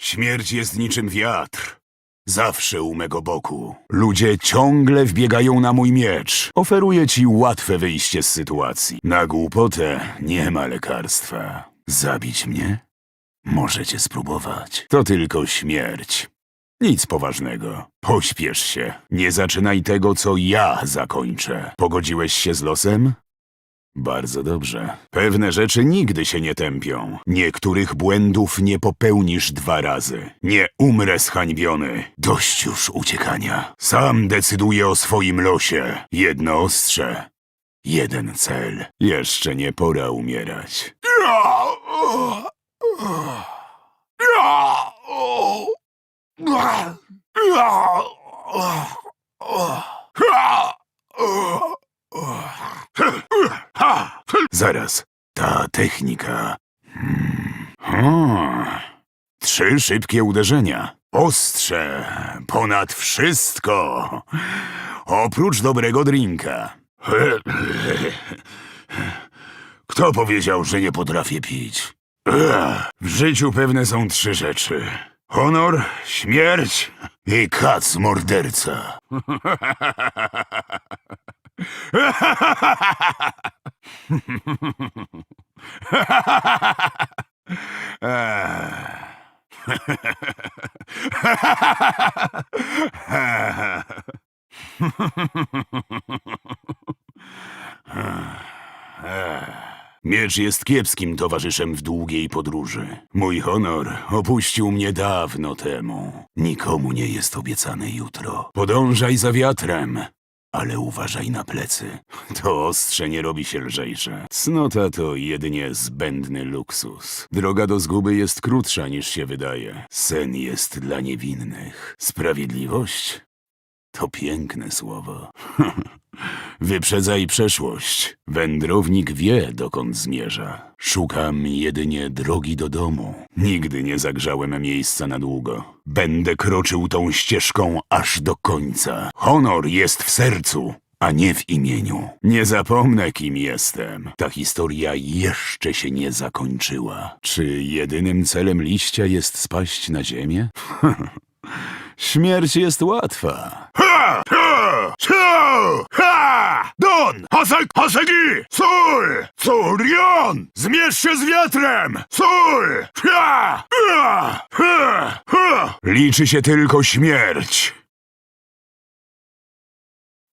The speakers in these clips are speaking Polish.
Śmierć jest niczym wiatr. Zawsze u mego boku. Ludzie ciągle wbiegają na mój miecz. Oferuję ci łatwe wyjście z sytuacji. Na głupotę nie ma lekarstwa. Zabić mnie? Możecie spróbować. To tylko śmierć. Nic poważnego. Pośpiesz się. Nie zaczynaj tego, co ja zakończę. Pogodziłeś się z losem? Bardzo dobrze. Pewne rzeczy nigdy się nie tępią. Niektórych błędów nie popełnisz dwa razy. Nie umrę zhańbiony. Dość już uciekania. Sam decyduję o swoim losie. Jedno ostrze. Jeden cel. Jeszcze nie pora umierać. Zaraz, ta technika. Hmm. Trzy szybkie uderzenia. Ostrze, ponad wszystko. Oprócz dobrego drinka. Kto powiedział, że nie potrafię pić? W życiu pewne są trzy rzeczy. Honor, śmierć i kac morderca. Miecz jest kiepskim towarzyszem w długiej podróży. Mój honor opuścił mnie dawno temu. Nikomu nie jest obiecane jutro. Podążaj za wiatrem, ale uważaj na plecy. To ostrze nie robi się lżejsze. Cnota to jedynie zbędny luksus. Droga do zguby jest krótsza niż się wydaje. Sen jest dla niewinnych. Sprawiedliwość? To piękne słowo. Wyprzedzaj przeszłość. Wędrownik wie, dokąd zmierza. Szukam jedynie drogi do domu. Nigdy nie zagrzałem miejsca na długo. Będę kroczył tą ścieżką aż do końca. Honor jest w sercu, a nie w imieniu. Nie zapomnę, kim jestem. Ta historia jeszcze się nie zakończyła. Czy jedynym celem liścia jest spaść na ziemię? Śmierć jest łatwa. Ha! Ha! Ha! Don! Hasek! Hasegi! Sól! Surion! Zmierz się z wiatrem! Sól! Ha! Ha! Ha! Ha! Liczy się tylko śmierć.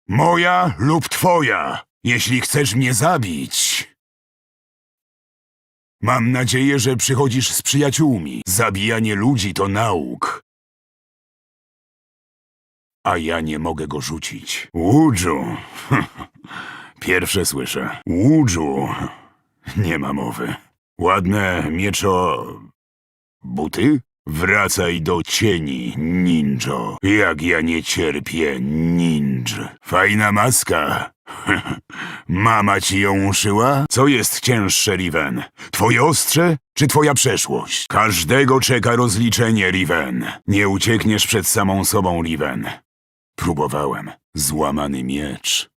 Moja lub twoja, jeśli chcesz mnie zabić. Mam nadzieję, że przychodzisz z przyjaciółmi. Zabijanie ludzi to nauk a ja nie mogę go rzucić. Łudżu. Pierwsze słyszę. Łudżu. Nie ma mowy. Ładne mieczo... Buty? Wracaj do cieni, ninjo. Jak ja nie cierpię ninj. Fajna maska. Mama ci ją uszyła? Co jest cięższe, Riven? Twoje ostrze czy twoja przeszłość? Każdego czeka rozliczenie, Riven. Nie uciekniesz przed samą sobą, Riven. Próbowałem. Złamany miecz.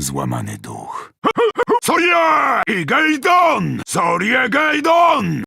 Złamany duch. Sorie! I Gaidon! Sorie Gaidon!